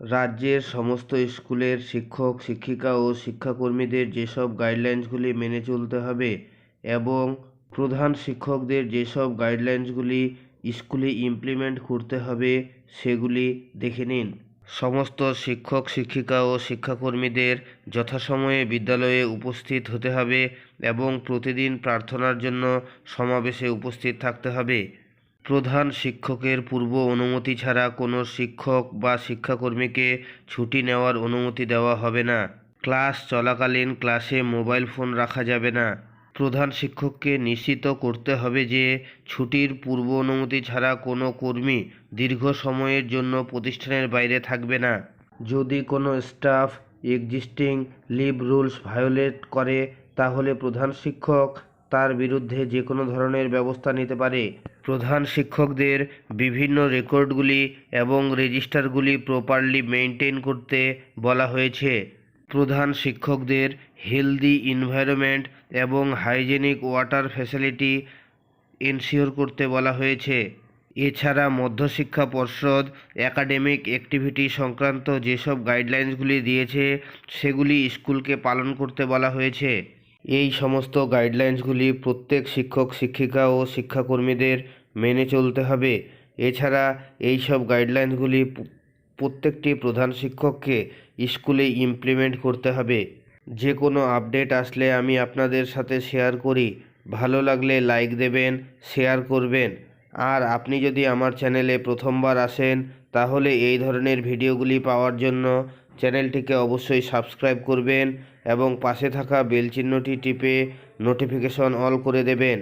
রাজ্যের সমস্ত স্কুলের শিক্ষক, শিক্ষিকা ও শিক্ষাকর্মীদের যেসব গাইডলাইন্সগুলি মেনে চলতে হবে এবং প্রধান শিক্ষকদের যেসব গাইডলাইন্সগুলি স্কুলে ইমপ্লিমেন্ট করতে হবে সেগুলি দেখে নিন। সমস্ত শিক্ষক, শিক্ষিকা ও শিক্ষাকর্মীদের যথাসময়ে বিদ্যালয়ে উপস্থিত হতে হবে এবং প্রতিদিন প্রার্থনার জন্য সমাবেশে উপস্থিত থাকতে হবে। প্রধান শিক্ষকের পূর্ব অনুমতি ছাড়া কোনো শিক্ষক বা শিক্ষাকর্মীকে ছুটি নেওয়ার অনুমতি দেওয়া হবে না। ক্লাস চলাকালীন ক্লাসে মোবাইল ফোন রাখা যাবে না। প্রধান শিক্ষককে নিশ্চিত করতে হবে যে ছুটির পূর্ব অনুমতি ছাড়া কোনো কর্মী দীর্ঘ সময়ের জন্য প্রতিষ্ঠানের বাইরে থাকবে না। যদি কোনো staff existing leave rules violate করে, তাহলে প্রধান শিক্ষক তার বিরুদ্ধে যে কোনো ধরনের ব্যবস্থা নিতে পারে। প্রধান শিক্ষকদের বিভিন্ন রেকর্ডগুলি এবং রেজিস্টারগুলি প্রপারলি মেনটেন করতে বলা হয়েছে। প্রধান শিক্ষকদের হেলদি এনভায়রনমেন্ট এবং হাইজেনিক ওয়াটার ফ্যাসিলিটি এনশিওর করতে বলা হয়েছে। এছাড়া মধ্যশিক্ষা পর্ষদ একাডেমিক অ্যাক্টিভিটি সংক্রান্ত যেসব গাইডলাইন্সগুলি দিয়েছে, সেগুলি স্কুলকে পালন করতে বলা হয়েছে। এই সমস্ত গাইডলাইন্সগুলি প্রত্যেক শিক্ষক, শিক্ষিকা ও শিক্ষাকর্মীদের মেনে চলতে হবে। এছাড়া এই সব গাইডলাইন্সগুলি প্রত্যেকটি প্রধান শিক্ষককে স্কুলে ইমপ্লিমেন্ট করতে হবে। যে কোনো আপডেট আসলে আমি আপনাদের সাথে শেয়ার করি। ভালো লাগলে লাইক দেবেন শেয়ার করবেন। আর আপনি যদি আমার চ্যানেলে প্রথমবার আসেন, তাহলে এই ধরনের ভিডিওগুলি পাওয়ার জন্য চ্যানেলটিকে অবশ্যই সাবস্ক্রাইব করবেন। এবং পাশে থাকা বেল চিহ্নটি টিপে নোটিফিকেশন অল করে দেবেন।